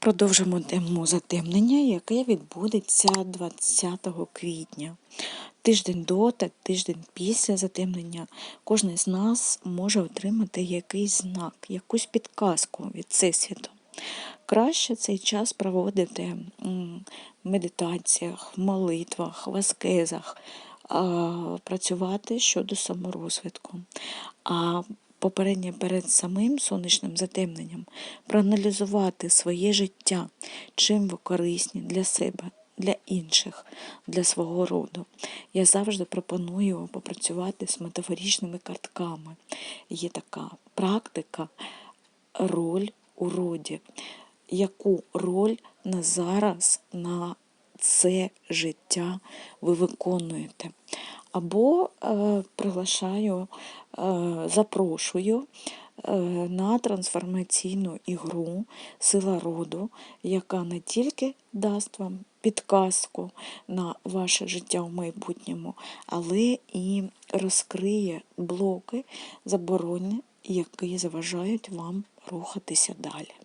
Продовжимо тему затемнення, яке відбудеться 20 квітня. Тиждень до та тиждень після затемнення кожен з нас може отримати якийсь знак, якусь підказку від Всесвіту. Краще цей час проводити в медитаціях, молитвах, в аскезах, працювати щодо саморозвитку. А попередньо перед самим сонячним затемненням проаналізувати своє життя, чим ви корисні для себе, для інших, для свого роду. Я завжди пропоную попрацювати з метафоричними картками. Є така практика роль у роді. Яку роль на зараз, на це життя ви виконуєте? Або е, приглашаю, е, запрошую е, на трансформаційну ігру Сила роду, яка не тільки дасть вам підказку на ваше життя в майбутньому, але і розкриє блоки заборони, які заважають вам рухатися далі.